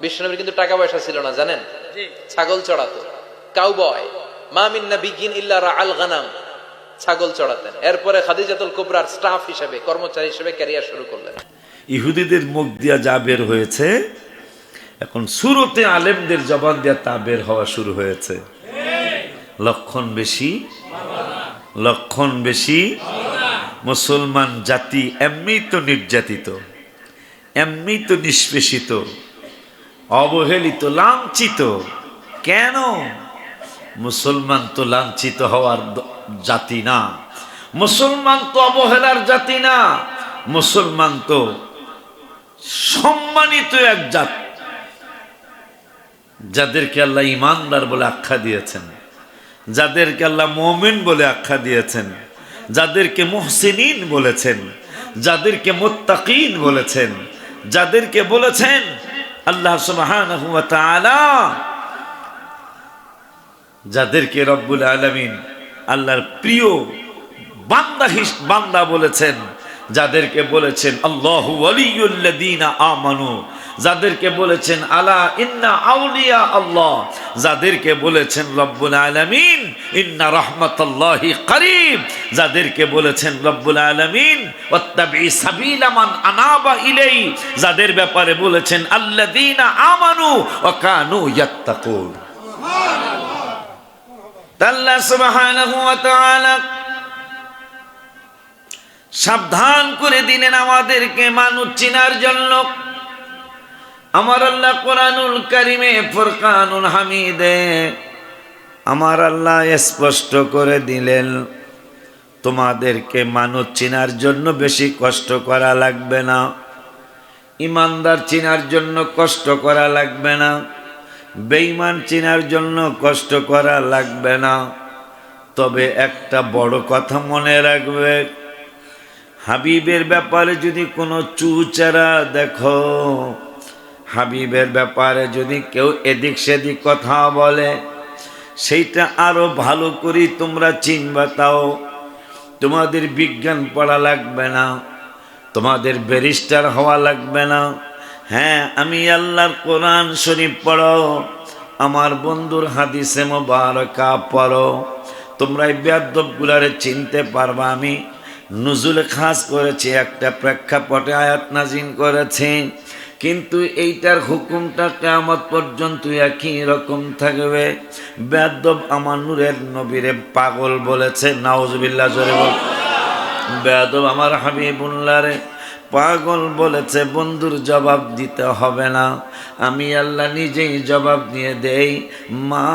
বিষ্ণুনবীর কিন্তু টাকা পয়সা ছিল না জানেন? ছাগল চড়াতো। কাউ বয় মামিন নাবিগিন ইল্লা আল গানাম। ছাগল চড়াতেন। এরপরে খাদিজাতুল কুবরার স্টাফ হিসেবে কর্মচারী হিসেবে ক্যারিয়ার শুরু করলেন। ইহুদিদের মুখ দিয়া যা বের হয়েছে এখন শুরুতে আলেমদের জবান দিয়া তা বের হওয়া শুরু হয়েছে। লক্ষণ বেশি লক্ষণ বেশি মুসলমান জাতি এমনি তো নির্যাতিত এমনি তো নিষ্পেষিত। অবহেলিত, লাঞ্ছিত। কেন? মুসলমান তো লাঞ্ছিত হওয়ার জাতি না। মুসলমান তো অবহেলার জাতি না। মুসলমান তো সম্মানিত এক জাত। যাদেরকে আল্লাহ ইমানদার বলে আখ্যা দিয়েছেন, যাদেরকে আল্লাহ মমিন বলে আখ্যা দিয়েছেন, যাদেরকে মুহসিনিন বলেছেন, যাদেরকে মোত্তাকিন বলেছেন, যাদেরকে বলেছেন আল্লাহ যাদেরকে রব্বুল আলমিন আল্লাহর প্রিয় বান্দা হিস বান্দা বলেছেন যাদেরকে বলেছেন আল্লাহ আমানু। যাদেরকে বলেছেন, আলা ইন্না আউলিয়া আল্লাহ। যাদেরকে বলেছেন, রব্বুল আলামিন, ইন্না রাহমাতাল্লাহি করিব। যাদেরকে বলেছেন, রব্বুল আলামিন, ওয়াত্তাবি সাবিলা মান আনাবা ইলাই। যাদের ব্যাপারে বলেছেন, আল্লাযীনা আমানু ওয়া কানু ইয়াত্তাকুন। আল্লাহ সুবহানাহু ওয়া তাআলা সাবধান করে দিলেন আমাদেরকে মানুষ চিনার জন্য। আমার আল্লাহ কোরআনুল কারিমে ফুরকানুল হামিদে। আমার আল্লাহ স্পষ্ট করে দিলেন, তোমাদেরকে মানুষ চিনার জন্য বেশি কষ্ট করা লাগবে না। ইমানদার চিনার জন্য কষ্ট করা লাগবে না। বেঈমান চিনার জন্য কষ্ট করা লাগবে না। তবে একটা বড় কথা মনে রাখবে, হাবিবের ব্যাপারে যদি কোনো চুচারা দেখো হাবিবের ব্যাপারে যদি কেউ এদিক সেদিক কথা বলে, সেইটা আরও ভালো করে তোমরা চিনবা তাও। তোমাদের বিজ্ঞান পড়া লাগবে না, তোমাদের ব্যারিস্টার হওয়া লাগবে না। হ্যাঁ আমি আল্লাহর কোরআন শরীফ পড়ো, আমার বন্ধুর হাদিসে মোবারকা পড়ো। তোমরা এই বেদবগুলারে চিনতে পারবা, আমি নজুল খাস করেছি, একটা প্রেক্ষাপটে আয়াত নাজিন করেছি। কিন্তু এইটার হুকুমটা কেমত পর্যন্ত একই রকম থাকবে। বেদব আমার নূরের নবীরে পাগল বলেছে নাউজবিল্লা জোরে বল। বেদব আমার হাবিবুল্লারে পাগল বলেছে, বন্ধুর জবাব দিতে হবে না। আমি আল্লাহ নিজেই জবাব দিয়ে দেই, মা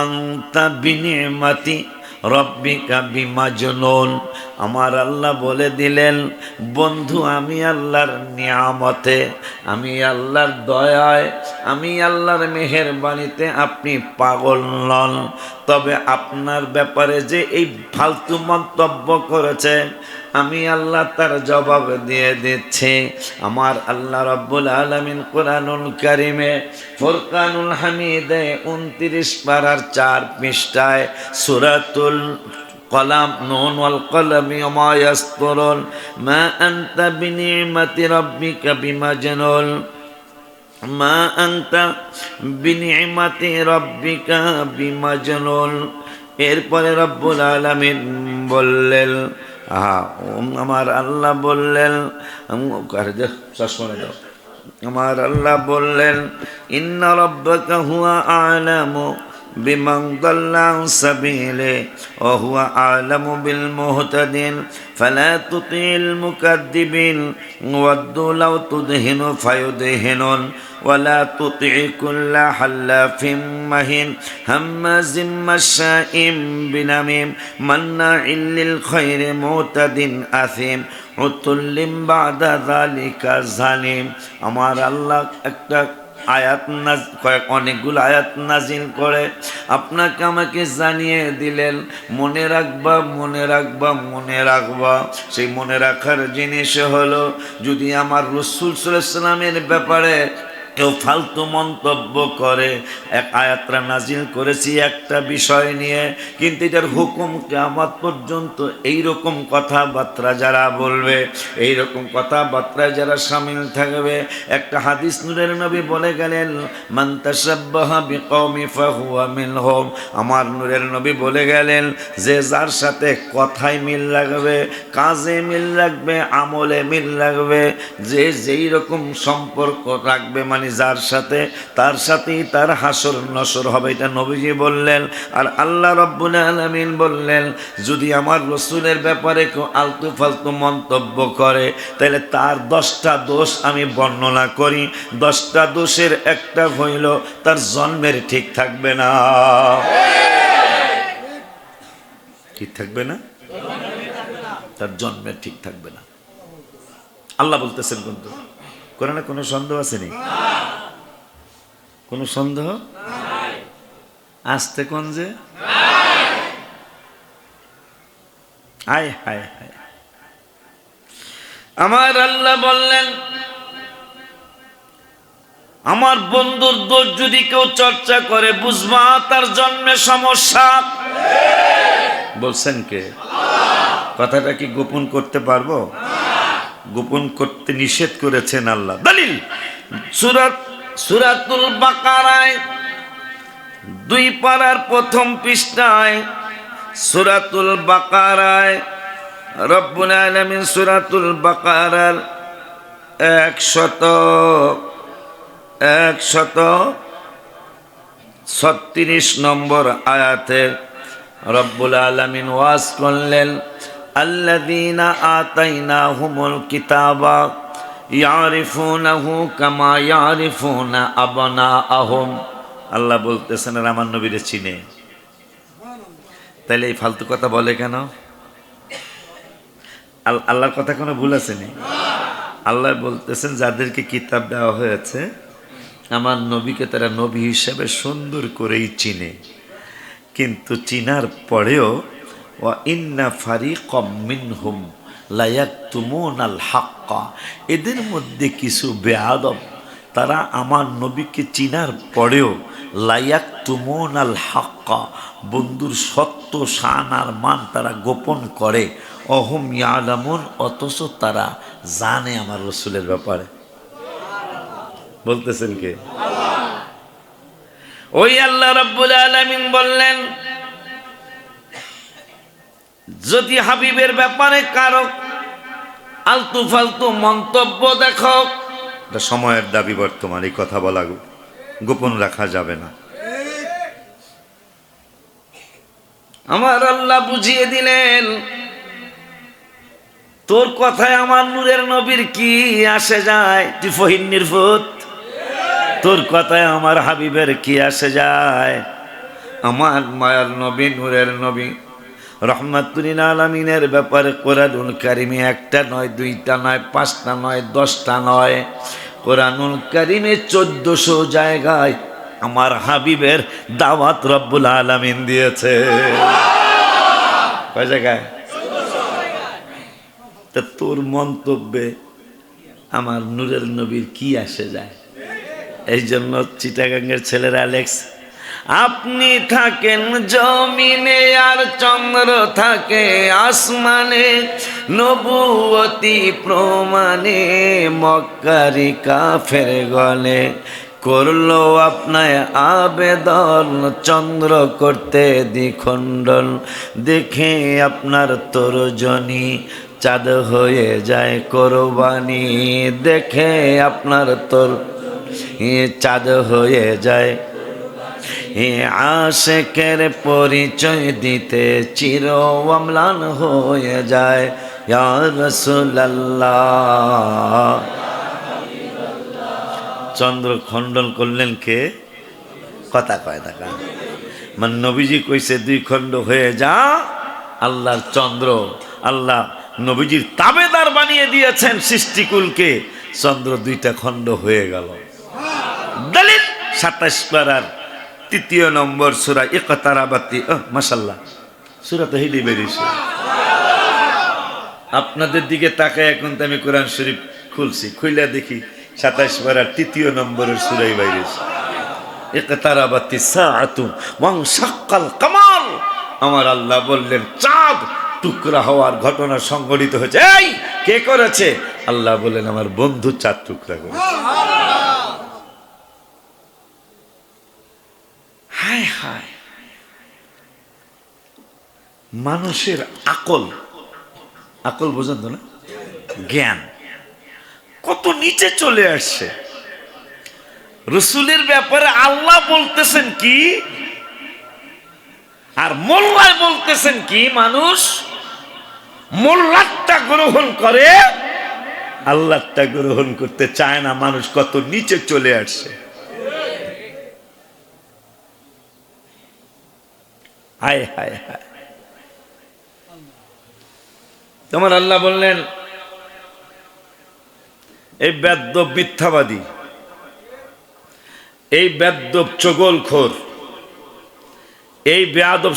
আংতা বিনিমাতি রব্বিকা বিমাজনুন। আমার আল্লাহ বলে দিলেন, বন্ধু, আমি আল্লাহর নিয়ামতে, আমি আল্লাহর দয়ায়, আমি আল্লাহর মেহেরবানিতে আপনি পাগল নন। তবে আপনার ব্যাপারে যে এই ফালতু মন্তব্য করেছে, আমি আল্লাহ তার জবাব দিয়ে দিচ্ছি। আমার আল্লাহ রব্বুল আলমিন কোরআনুল কারিমে ফোরকানুল হামিদে উনত্রিশ পাড়ার চার পৃষ্ঠায় সুরাতুল কলাম নুন ওয়াল কলমি ওমা ইয়াসতুরুন মা আনতা বিনিমাতি রাব্বিকা বিমাজনুন মা আনতা বিনিমাতি রাব্বিকা এরপরে রব্বুল আলামিন বললেন আমার আল্লাহ বললেন আমার আল্লাহ বললেন, ইন্না রব্বাকা হুয়া আলামু। بمن ضل عن سبيله وهو أعلم بالمهتدين فلا تطيع المكذبين ودوا لو تدهن فيدهنون ولا تطع كل حلاف مهين هماز مشاء بنميم مناع للخير معتد أثيم عتل بعد ذلك ظالم أمر الله أكتك আয়াত নাজ কয়েক অনেকগুলো আয়াত নাজিল করে। আপনাকে আমাকে জানিয়ে দিলেন, মনে রাখবা মনে রাখবা মনে রাখবা। সেই মনে রাখার জিনিস হলো, যদি আমার রসুল সাল্লামের ব্যাপারে কেউ ফালতু মন্তব্য করে, এক আয়াতরা নাজিল করেছি একটা বিষয় নিয়ে, কিন্তু এটার হুকুম কেমত পর্যন্ত এই রকম কথাবার্তা যারা বলবে এই রকম কথাবার্তায় যারা সামিল থাকবে, একটা হাদিস নুরের নবী বলে গেলেন মিনহুম। আমার নূরের নবী বলে গেলেন, যে যার সাথে কথায় মিল লাগবে, কাজে মিল লাগবে, আমলে মিল লাগবে, যে যেই রকম সম্পর্ক রাখবে মানে যার সাথে, তার সাথেই তার হাসর নসর হবে। এটা নবীজি বললেন, আর আল্লাহ রব্বুল আলমিন বললেন, যদি আমার রসুলের ব্যাপারে কেউ আলতু ফালতু মন্তব্য করে, তাহলে তার দশটা দোষ আমি বর্ণনা করি। দশটা দোষের একটা হইল, তার জন্মের ঠিক থাকবে না। ঠিক থাকবে না? তার জন্মের ঠিক থাকবে না। আল্লাহ বলতেছেন কিন্তু। কোরআনে কোনো সন্দেহ আছে নি? কোনো সন্দেহ? আসতে কোন যে? আয় হায় হায় আমার আল্লাহ বললেন, আমার বন্ধুর দোষ যদি কেউ চর্চা করে, বুঝবা তার জন্মে সমস্যা। বলছেন কে? কথাটা কি গোপন করতে পারব? গোপন করতে নিষেধ করেছেন আল্লাহ। দলিল, সুরাত, সুরাতুল বাকারায়, দুই পাড়ার প্রথম পৃষ্ঠায়, সুরাতুল বাকারায়, রব্বুল আলামিন সুরাতুল বাকারার একশত একশত ছত্রিশ নম্বর আয়াতে রব্বুল আলামিন ওয়াজ করলেন আল্লাযীনা আতাইনাহুমুল কিতাবা ইয়ারিফুনাহু কামা ইয়ারিফুনা আবনাআহুম আল্লাহ বলতেছেন আর আমার নবীরে চিনে। তাইলে এই ফালতু কথা বলে কেন? আল- আল্লাহর কথা কোনো ভুল আসেনি আল্লাহ বলতেছেন, যাদেরকে কিতাব দেওয়া হয়েছে, আমার নবীকে তারা নবী হিসাবে সুন্দর করেই চিনে। কিন্তু চিনার পরেও হাক্কা। এদের মধ্যে কিছু বেআদব, তারা আমার নবীকে চিনার পরেও লায়াক তুমুন আল হাক্কা, বন্ধুর সত্য, শান আর মান তারা গোপন করে। অহম ইয়ালামুন, অথচ তারা জানে আমার রসুলের ব্যাপারে। বলতেছেন কে? ওই আল্লাহ রব্বুল আলামিন বললেন যদি হাবিবের ব্যাপারে কারও আলতু ফালতু মন্তব্য দেখো। এটা সময়ের দাবি বর্তমান এই কথা বলা গোপন রাখা যাবে না। আমার আল্লাহ বুঝিয়ে দিলেন তোর কথায় আমার নূরের নবীর কি আসে যায়? তুই ফহিন নির্ভূত তোর কথায় আমার হাবিবের কি আসে যায়? আমার মায়ার নবী নূরের নবী রহমাতুলিন আলমিনের ব্যাপারে কোরআনুল কারিমে একটা নয়, দুইটা নয়, পাঁচটা নয়, দশটা নয়। কোরআনুল কারিমে চোদ্দশো জায়গায় আমার হাবিবের দাওয়াত রব্বুল আলমিন দিয়েছে। কয় জায়গায়? তা তোর মন্তব্যে আমার নূরের নবীর কি আসে যায়? এই জন্য চিটাগাঙ্গের ছেলেরা লেখস আপনি থাকেন জমিনে আর চন্দ্র থাকে আসমানে নবুয়তি প্রমাণে মক্কারি কাফের গলে করল আপনায় আবেদন, চন্দ্র করতে দ্বিখণ্ডন। দেখে আপনার তরজনী চাঁদ হয়ে যায় কোরবানি। দেখে আপনার তোর চাঁদ হয়ে যায় এ আশেকের পরিচয় দিতে চির অম্লান হয়ে যায়। রাসূলুল্লাহ। চন্দ্র খণ্ডন করলেন কে? কথা কয় দেখা মানে নবীজি কইছে, দুই খণ্ড হয়ে যা, আল্লাহর চন্দ্র, আল্লাহ নবীজির তাবেদার বানিয়ে দিয়েছেন সৃষ্টিকুলকে। চন্দ্র দুইটা খণ্ড হয়ে গেল। সাতাশ পারার তৃতীয় নম্বর সুরা একতারাবাতি মাসাল্লাহ সুরা তো বেরিয়েছে। আপনাদের দিকে তাকায় এখন তো আমি কোরআন শরীফ খুলছি, খুইলা দেখি সাতাশ বারার তৃতীয় নম্বরের সুরাই বাইরে ইকতারাবাতি সাআতু ওয়াং শাক্কাল কামাল। আমার আল্লাহ বললেন, চাঁদ, টুকরা হওয়ার ঘটনা সংঘটিত হয়েছে। এই, কে করেছে? আল্লাহ বললেন, আমার বন্ধু চাঁদ টুকরা করেছে হায় হায় মানুষের আকল। আকল বোঝেন তো না? জ্ঞান। কত নিচে চলে আসছে। রসুলের ব্যাপারে আল্লাহ বলতেছেন কি? আর মোল্লায় বলতেছেন কি, মানুষ? মোল্লারটা গ্রহণ করে আল্লাহটা গ্রহণ করতে চায় না, মানুষ কত নিচে চলে আসছে। হায় হায় হায়। তোমার আল্লাহ বললেন এই বেদ্য মিথ্যাবাদী এই বেদ্য চগলখোর এই বেয়াদব